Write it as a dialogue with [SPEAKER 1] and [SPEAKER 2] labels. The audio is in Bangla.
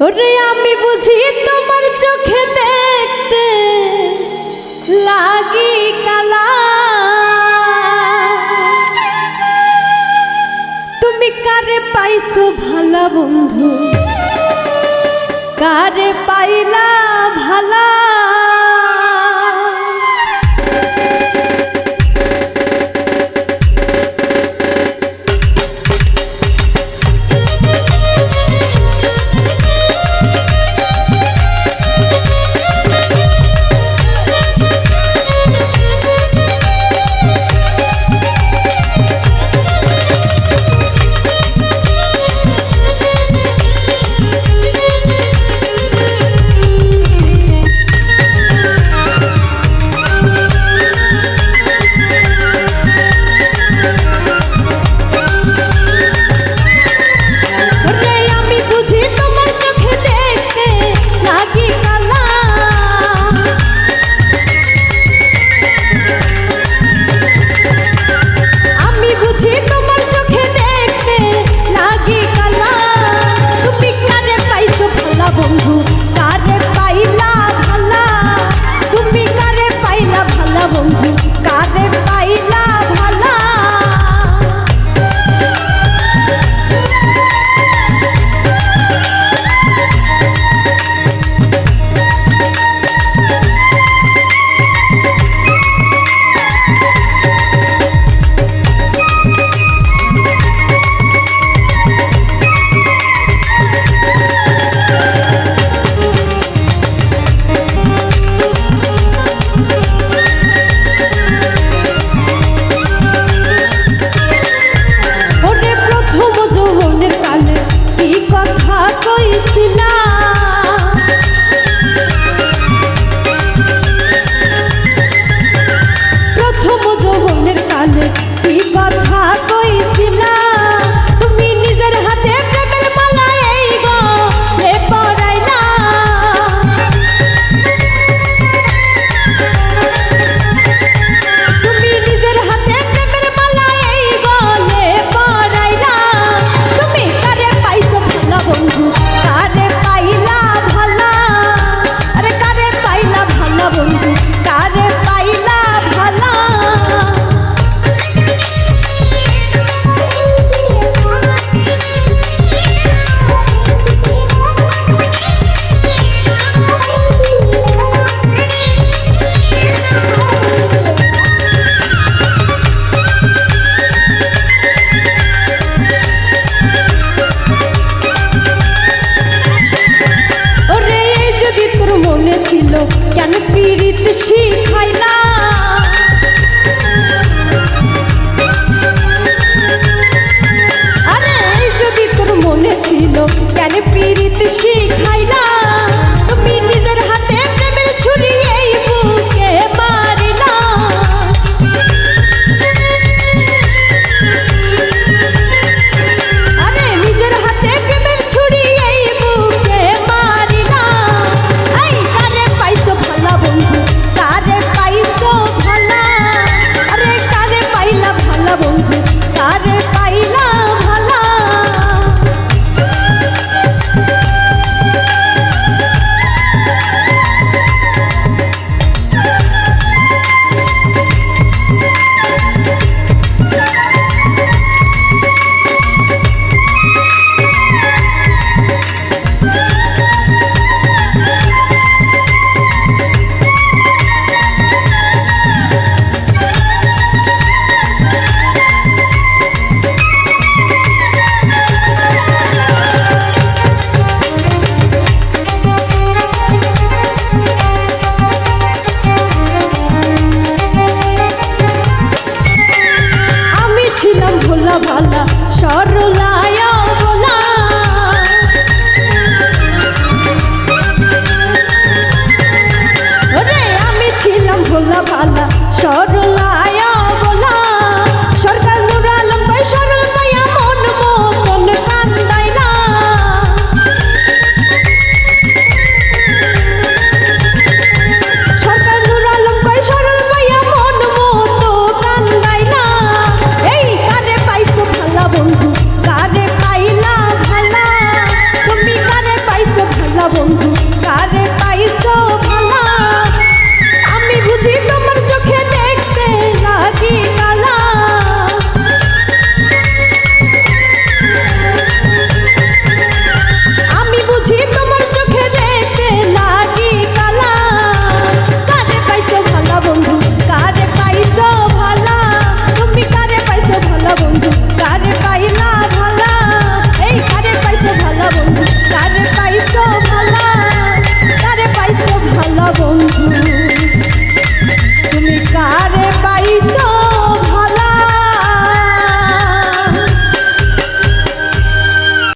[SPEAKER 1] ওরে আমি বুঝি তোমার চোখে দেখতে লাগি কালা। তুমি কারে পাইছো ভালা বন্ধু? কারে পাইলা ভালা? কেন পীড়িত শিখাইলা আরে যদি তোর মনে ছিল কেন পীড়িত শিখাইলা Cùng